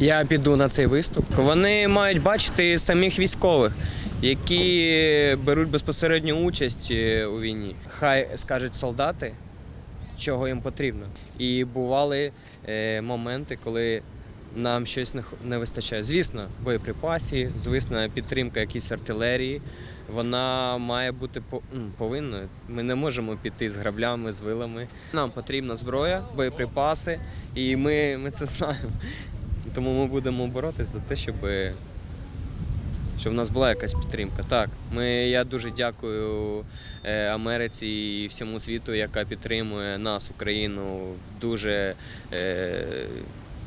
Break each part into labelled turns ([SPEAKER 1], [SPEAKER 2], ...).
[SPEAKER 1] Я піду на цей виступ. Вони мають бачити самих військових, які беруть безпосередню участь е, у війні. Хай скажуть солдати, чого їм потрібно. І бували е, моменти, коли нам щось не, вистачає. Звісно, боєприпасів, звісно, підтримка якійсь артилерії. Вона має бути по- повинною. Ми не можемо піти з граблями, з вилами. Нам потрібна зброя, боєприпаси, і ми, ми це знаємо. Тому ми будемо боротися за те, щоб, щоб в нас була якась підтримка. Так, ми, я дуже дякую е, Америці і всьому світу, яка підтримує нас, Україну, в дуже е,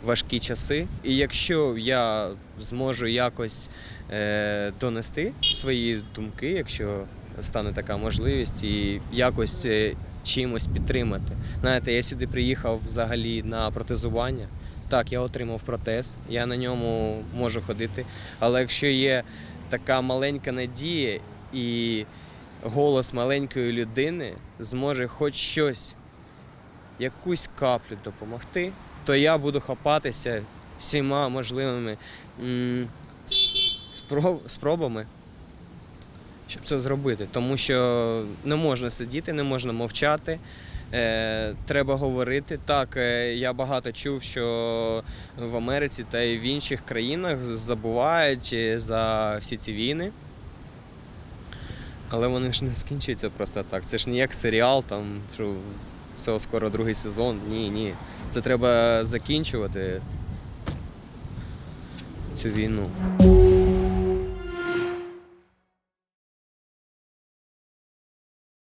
[SPEAKER 1] важкі часи. І якщо я зможу якось е, донести свої думки, якщо стане така можливість, і якось е, чимось підтримати. Знаєте, я сюди приїхав взагалі на протезування. Так, я отримав протез, я на ньому можу ходити. Але якщо є така маленька надія і голос маленької людини зможе хоч щось, якусь каплю допомогти, то я буду хапатися всіма можливими спробами, щоб це зробити. Тому що не можна сидіти, не можна мовчати. Е, треба говорити. Так, е, я багато чув, що в Америці та й в інших країнах забувають е, за всі ці війни. Але вони ж не скінчуються просто так. Це ж не як серіал, там, що все, скоро другий сезон. Ні, ні. Це треба закінчувати цю війну.